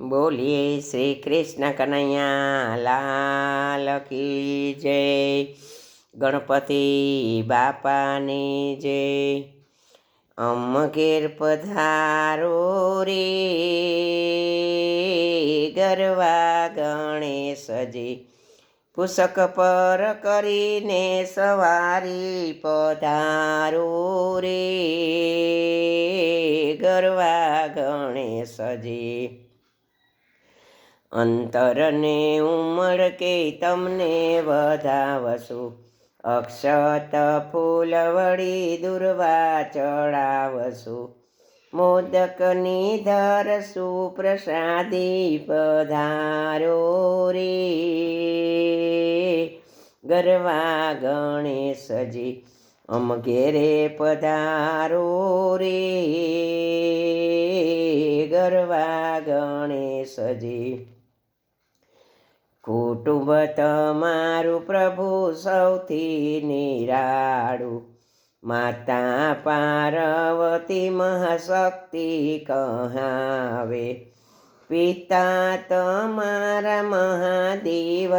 બોલીએ શ્રી કૃષ્ણ કનૈયા, લાલ કી જય. ગણપતિ બાપાની જય. અમ ઘેર પધારો રે. ગરવા ગણેશજી પુસ્તક પર કરીને સવારી પધારો રે. ગરવા ગણેશજી અંતરને ઉમર કે તમને વધાવશું. અક્ષત ફૂલ વળી દુર્વા ચડાવશું. મોદકની ધરશું પ્રસાદી પધારો રે. ગરવા ગણેશજી અમ ઘેરે પધારો રે. ગરવા ગણેશજી. કુટુંબ તમારું પ્રભુ સૌથી નિરાળું. માતા પાર્વતી મહાશક્તિ કહાવે. પિતા તમારા મહાદેવા.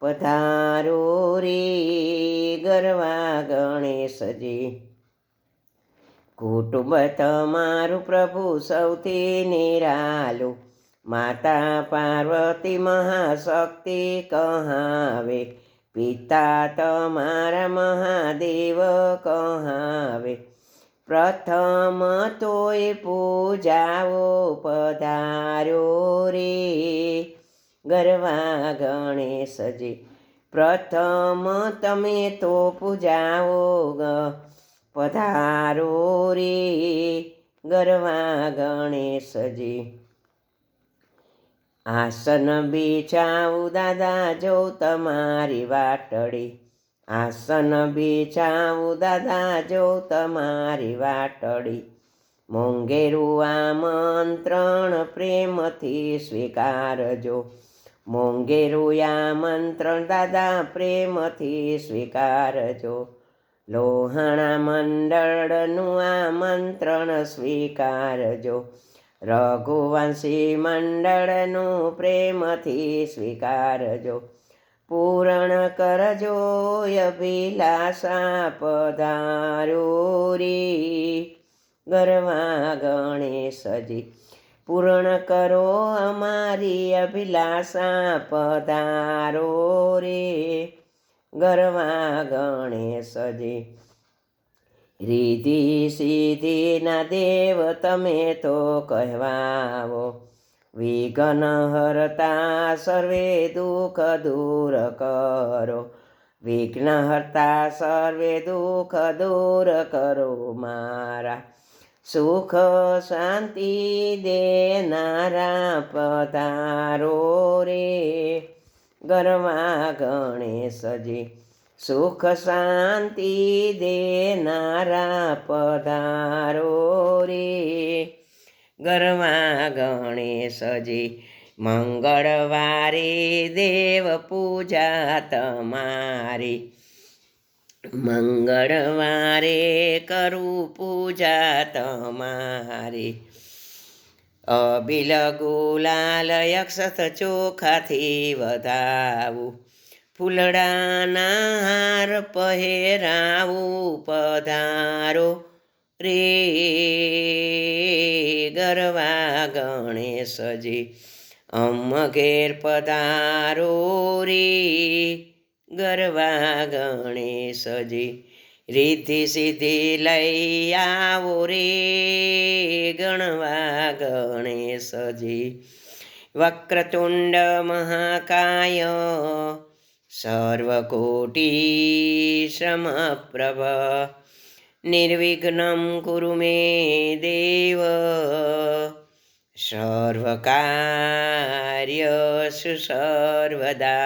પધારો રે ગરવા ગણેશજી. કુટુંબ તમારું પ્રભુ સૌથી નિરાલું. માતા પાર્વતી મહાશક્તિ કહાવે. પિતા તમારા મહાદેવ કહાવે. પ્રથમ તોય પૂજાઓ પધાર્યો રે. ગરવા ગણેશજી, પ્રથમ તમે તો પૂજાઓ પધારો રે. ગરવા ગણેશજી આસન બિછાવું દાદા, જો તમારી વાટડી આસન બિછાવું દાદા, જો તમારી વાટડી મોંઘેરું આમંત્રણ પ્રેમથી સ્વીકારજો. મોંઘેરું આમંત્રણ દાદા, પ્રેમથી સ્વીકારજો. લોહાણા મંડળનું આમંત્રણ સ્વીકારજો. રઘુવંશી મંડળનું પ્રેમથી સ્વીકારજો. પૂરણ કરજો અભિલાષા પધારો રે ગરવા ગણેશજી, પૂર્ણ કરો અમારી અભિલાષા પધારો રે ગરવા ગણેશજી રીધિ સિદ્ધિના દેવ તમે તો કહેવાવો વિઘ્ન હરતા સર્વે દુઃખ દૂર કરો. વિઘ્ન હરતા સર્વે દુઃખ દૂર કરો મારા. સુખ શાંતિ દેનારા પધારો રે. ગરવા ગણેશજી સુખ શાંતિ દેનારા પધારો રે. ગરવા ગણેશજી મંગળવારે દેવ પૂજા તમારી. મંગળવારે કરું પૂજા તમારી. અબિલ ગુલાલ અક્ષત ચોખાથી વધાવું. ફૂલડાના હાર પહેરાવું પધારો. રે ગરવા ગણેશજી, અમ ઘેર પધારો રે ગરવા ગણેશજી. રીતિ સિદ્ધિ લઈ આવો રે ગણવા ગણેશજી. વક્રતુંડ મહાકાય सर्वकोटिश्रमप्रभ निर्विघ्नं कुरु मे देव। सर्वकार्यसु सर्वदा